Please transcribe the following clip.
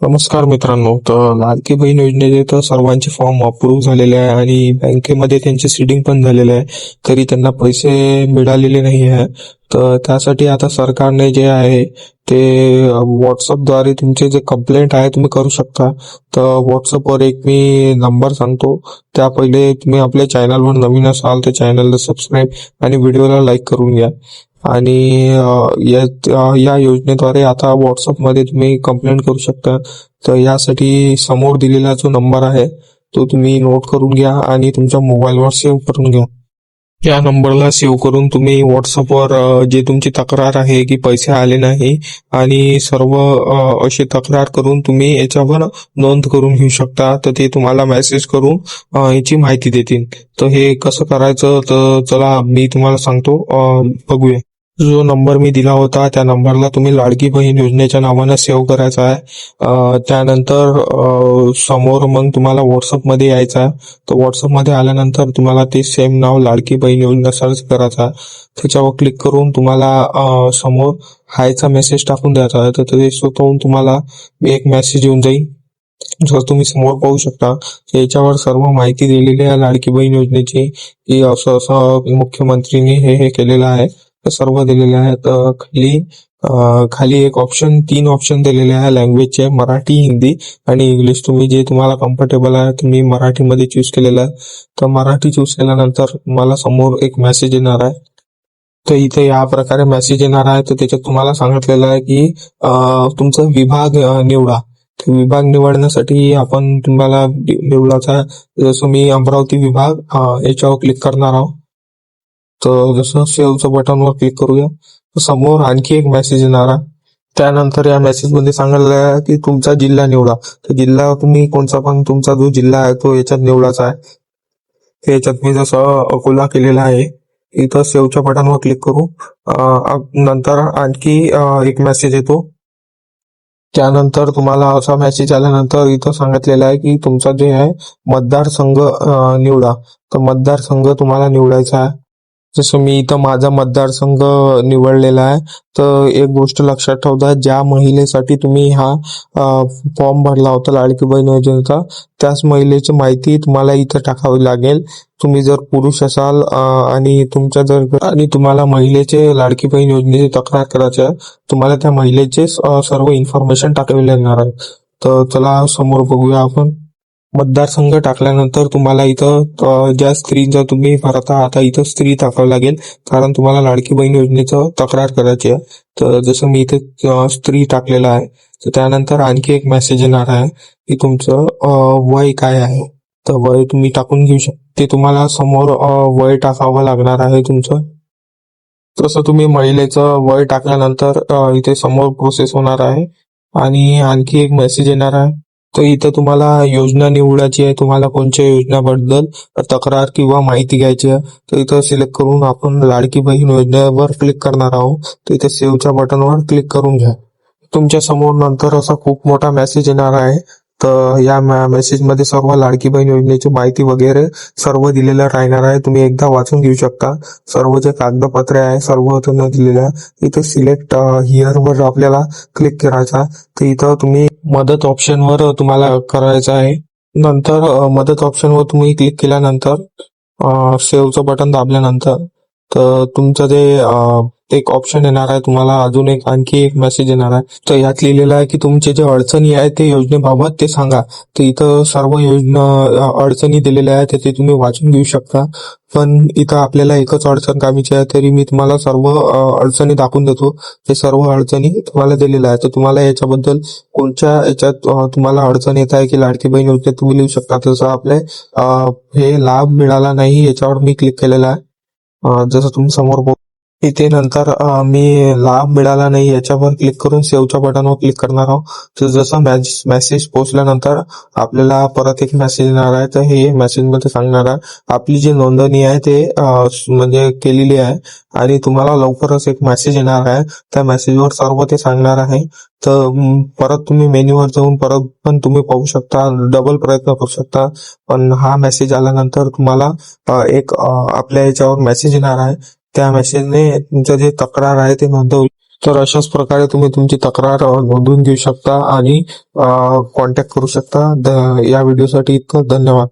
नमस्कार मित्रांनो. तर लाडकी बहीण योजनेचे तर सर्वांचे फॉर्म अप्रूव्ह झालेले आहे आणि बँकेमध्ये त्यांचे सीडिंग पण झालेले आहे. तरी त्यांना पैसे मिळालेले नाही आहे. तर त्यासाठी आता सरकारने जे आहे ते व्हॉट्सअपद्वारे तुमचे जे कंप्लेंट आहे तुम्ही करू शकता. तर व्हॉट्सअपवर एक मी नंबर सांगतो. त्या पहिले तुम्ही आपल्या चॅनलवर नवीन असाल तर चॅनलला सबस्क्राईब आणि व्हिडिओला लाईक करून घ्या. आणि या या योजनेद्वारे आता व्हॉट्सअपमध्ये तुम्ही कंप्लेंट करू शकता. तर यासाठी समोर दिलेला जो नंबर आहे तो तुम्ही नोट करून घ्या आणि तुमच्या मोबाईलवर सेव्ह करून घ्या. या नंबरला सेव्ह करून तुम्ही व्हॉट्सअपवर जे तुमची तक्रार आहे की पैसे आले नाही आणि सर्व अशी तक्रार करून तुम्ही याच्यावर नोंद करून घेऊ शकता तर ते तुम्हाला मेसेज करून याची माहिती देतील. तर हे कसं करायचं तर चला मी तुम्हाला सांगतो बघूया. जो नंबर मी दिला होता त्या नंबरला तुम्ही लाडकी बहीण योजनेच्या नावानं सेव्ह करायचा आहे. त्यानंतर समोर मग तुम्हाला व्हॉट्सअपमध्ये यायचं आहे. तर व्हॉट्सअपमध्ये आल्यानंतर तुम्हाला ते सेम नाव लाडकी बहीण योजना सर्च करायचं आहे. त्याच्यावर क्लिक करून तुम्हाला समोर हायचा मेसेज टाकून द्यायचा आहे. तर ते स्वतःहून तुम्हाला एक मेसेज येऊन जाईल. जर तुम्ही समोर पाहू शकता याच्यावर सर्व माहिती दिलेली आहे लाडकी बहीण योजनेची की असं असं मुख्यमंत्रीने हे हे केलेलं आहे. सर्व दिलेले आहेत खाली. खाली एक ऑप्शन तीन ऑप्शन दिलेले आहे लँग्वेजचे मराठी हिंदी आणि इंग्लिश तुम्ही जे तुम्हाला कम्फर्टेबल आहे तुम्ही मराठीमध्ये चूज केलेलं आहे. तर मराठी चूज केल्यानंतर तुम्हाला समोर एक मेसेज येणार आहे. तर इथे या प्रकारे मेसेज येणार आहे. तर त्याच्यात तुम्हाला सांगितलेलं आहे की तुमचा विभाग निवडा. विभाग निवडण्यासाठी आपण तुम्हाला निवडाचा जसं मी अमरावती विभाग याच्यावर क्लिक करणार आहोत. तर जसं सेव्हचं बटनवर क्लिक करूया. तर समोर आणखी एक मेसेज येणार आहे. त्यानंतर या मेसेजमध्ये सांगितलं आहे की तुमचा जिल्हा निवडा. तर जिल्हा तुम्ही कोणता पण तुमचा जो जिल्हा आहे तो याच्यात निवडायचा आहे. याच्यात मी जसं अकोला केलेला आहे इथं सेव्हच्या बटनवर क्लिक करू. नंतर आणखी एक मेसेज येतो. त्यानंतर तुम्हाला असा मेसेज आल्यानंतर इथं सांगितलेलं आहे की तुमचा जे आहे मतदारसंघ निवडा. तर मतदारसंघ तुम्हाला निवडायचा आहे. जसं मी इथं माझा मतदारसंघ निवडलेला आहे तर एक गोष्ट लक्षात ठेवता ज्या महिलेसाठी तुम्ही हा फॉर्म भरला होता लाडकी बहीण योजनेचा त्याच महिलेची माहिती तुम्हाला इथं टाकावी लागेल. तुम्ही जर पुरुष असाल आणि तुमच्या जर आणि तुम्हाला महिलेचे लाडकी बहीण योजनेची तक्रार करायची आहे तुम्हाला त्या महिलेचे सर्व इन्फॉर्मेशन टाकावी लागणार आहे. तर चला समोर बघूया आपण. मतदारसंघ टाकल्यानंतर तुम्हाला इथं ज्या ज्या स्त्रीचा तुम्ही भरत आहात आता इथं स्त्री टाकावं लागेल. कारण तुम्हाला लाडकी बहीण योजनेचं तक्रार करायची आहे. तर जसं मी इथे स्त्री टाकलेलं आहे तर त्यानंतर आणखी एक मेसेज येणार आहे की तुमचं वय काय आहे? तर वय तुम्ही टाकून घेऊ शकता ते तुम्हाला समोर वय टाकावं लागणार आहे तुमचं. तसं तुम्ही महिलेचं वय टाकल्यानंतर इथे समोर प्रोसेस होणार आहे. आणि आणखी एक मेसेज येणार आहे तर इथं तुम्हाला योजना निवडायची आहे तुम्हाला कोणत्या योजनाबद्दल तक्रार किंवा माहिती घ्यायची आहे तर इथं सिलेक्ट करून आपण लाडकी बहीण योजनेवर क्लिक करणार आहोत. तर इथे सेव्हच्या बटनवर क्लिक करून घ्या. तुमच्यासमोर नंतर असा खूप मोठा मेसेज येणार आहे. तर या मेसेजमध्ये सर्व लाडकी बहीण योजनेची माहिती वगैरे सर्व दिलेलं राहणार आहे. तुम्ही एकदा वाचून घेऊ शकता. सर्व जे कागदपत्रे आहे सर्व तुम्ही दिलेलं आहे इथे सिलेक्ट हिअरवर आपल्याला क्लिक करायचा. तर इथं तुम्ही मदत ऑप्शन वर तुम्हाला करायचं आहे. नंतर मदत ऑप्शनवर तुम्ही क्लिक केल्यानंतर सेव्हचं बटन दाबल्यानंतर तर तुमचं जे एक ऑप्शन येणार आहे. तुम्हाला अजून एक आणखी एक मेसेज येणार आहे. तर यात लिहिलेलं आहे की तुमचे जे अडचणी आहेत ते योजनेबाबत ते सांगा. तर इथं सर्व योजना अडचणी दिलेल्या आहेत ते तुम्ही वाचून घेऊ शकता. पण इथं आपल्याला एकच अडचण कामीची आहे तरी मी तुम्हाला सर्व अडचणी दाखवून देतो. ते सर्व अडचणी तुम्हाला दिलेल्या आहेत. तर तुम्हाला याच्याबद्दल कोणत्या याच्यात तुम्हाला अडचण येत आहे की लाडकी बहीण योजनेत तुम्ही लिहू शकता. तसं आपले हे लाभ मिळाला नाही याच्यावर मी क्लिक केलेला आहे. जसं तुम्ही समोर बोल इथे नंतर मी लाभ मिळाला नाही याच्यावर क्लिक करून सेव्हच्या बटनवर क्लिक करणार आहोत. तर जसा मेसेज पोहोचल्यानंतर आपल्याला परत एक मेसेज येणार आहे तर हे मेसेजमध्ये सांगणार आहे. आपली जी नोंदणी आहे ते म्हणजे केलेली आहे आणि तुम्हाला लवकरच एक मेसेज येणार आहे. त्या मेसेजवर सर्व ते सांगणार आहे. तर परत तुम्ही मेन्यूवर जाऊन परत पण तुम्ही पाहू शकता डबल प्रयत्न करू शकता. पण हा मेसेज आल्यानंतर तुम्हाला एक आपल्या याच्यावर मेसेज येणार आहे. त्या मेसेजने तुमचं जे तक्रार आहे ते नोंदवली. तर अशाच प्रकारे तुम्ही तुमची तक्रार नोंदवून घेऊ शकता आणि कॉन्टॅक्ट करू शकता. या व्हिडिओसाठी इतकं धन्यवाद.